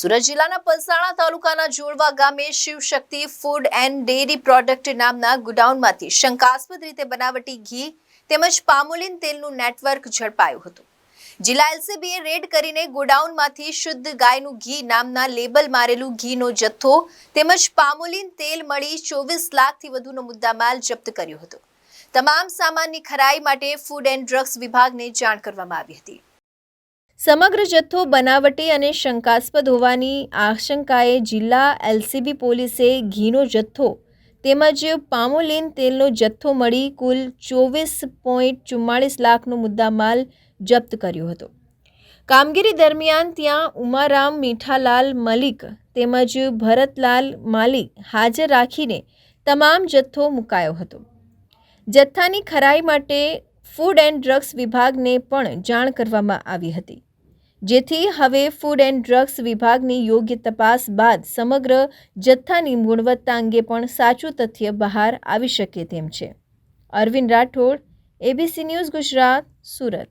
સુરત જિલ્લાના પલસાણા તાલુકાના જોડવા ગામે Shivshakti food and dairy product નામના ગોડાઉનમાંથી શંકાસ્પદ રીતે બનાવટી ઘી તેમજ પામોલિન તેલનું નેટવર્ક ઝડપાયું હતું. જિલ્લા એલસીબીએ રેડ કરીને ગોડાઉનમાંથી શુદ્ધ ગાયનું ઘી નામના લેબલ મારેલું ઘીનો જથ્થો તેમજ પામોલિન તેલ મળી ચોવીસ લાખથી વધુનો મુદ્દામાલ જપ્ત કર્યો હતો. તમામ સામાનની ખરાઈ માટે ફૂડ એન્ડ ડ્રગ્સ વિભાગને જાણ કરવામાં આવી હતી. સમગ્ર જથ્થો બનાવટી અને શંકાસ્પદ હોવાની આશંકાએ જિલ્લા એલસીબી પોલીસે ઘીનો જથ્થો તેમજ પામોલિન તેલનો જથ્થો મળી કુલ ચોવીસ પોઈન્ટ ચુમ્માળીસ લાખનો મુદ્દામાલ જપ્ત કર્યો હતો. કામગીરી દરમિયાન ત્યાં ઉમારામ મીઠાલાલ મલિક તેમજ ભરતલાલ માલિક હાજર રાખીને તમામ જથ્થો મુકાયો હતો. જથ્થાની ખરાઈ માટે ફૂડ એન્ડ ડ્રગ્સ વિભાગને પણ જાણ કરવામાં આવી હતી. જેથી હવે ફૂડ એન્ડ ડ્રગ્સ વિભાગની યોગ્ય તપાસ બાદ સમગ્ર જથ્થાની ગુણવત્તા અંગે પણ સાચું તથ્ય બહાર આવી શકે તેમ છે. Arvind Rathod ABC news Gujarat, Surat.